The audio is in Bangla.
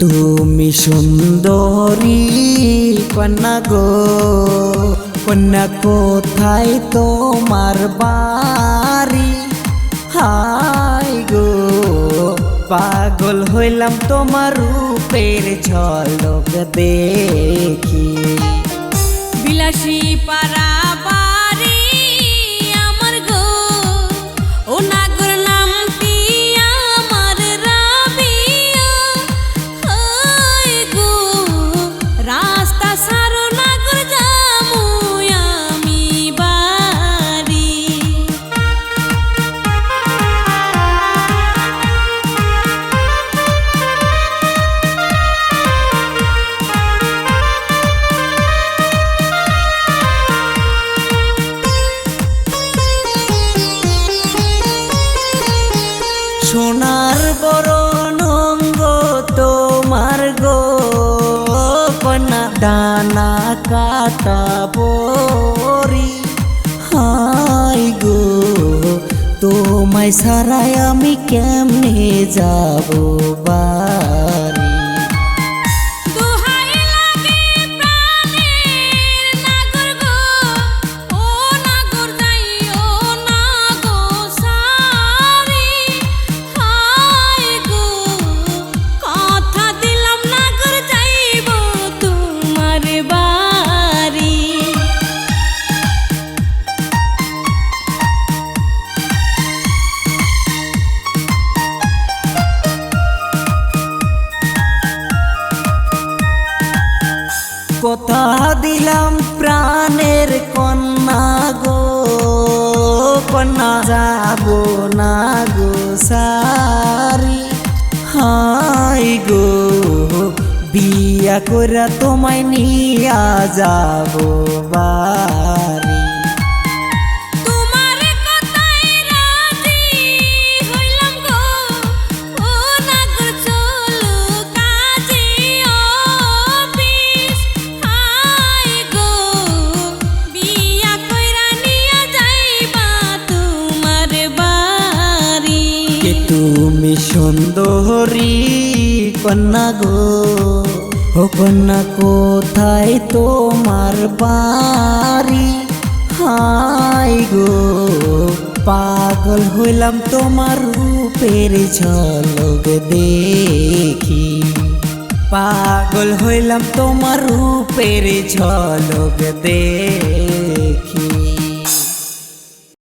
তুমি সুন্দরী, কন্যা গো। কন্যা কোথায় তোমার বাড়ি? হাই গো, পাগল হইলাম তোমার রূপের ঝলক দেখি। বিলাসী পারা সোনার বরণ অঙ্গ তোমার গো। দানা ডানা কাটা বরি হাই গো, তোমায় সারায় আমি কেমনে যাব? যাব না গো সারি। হাই গো বিয়া করে তোমায় নিয়া যাব বাড়ি। সুন্দরী কন্যা গো। ও কন্যা, কোথায় তোমার বাড়ি? হাই গো, পাগল হইলাম তোমার রূপের ঝলক দেখি। পাগল হইলাম তোমার রূপের ঝলক দেখি।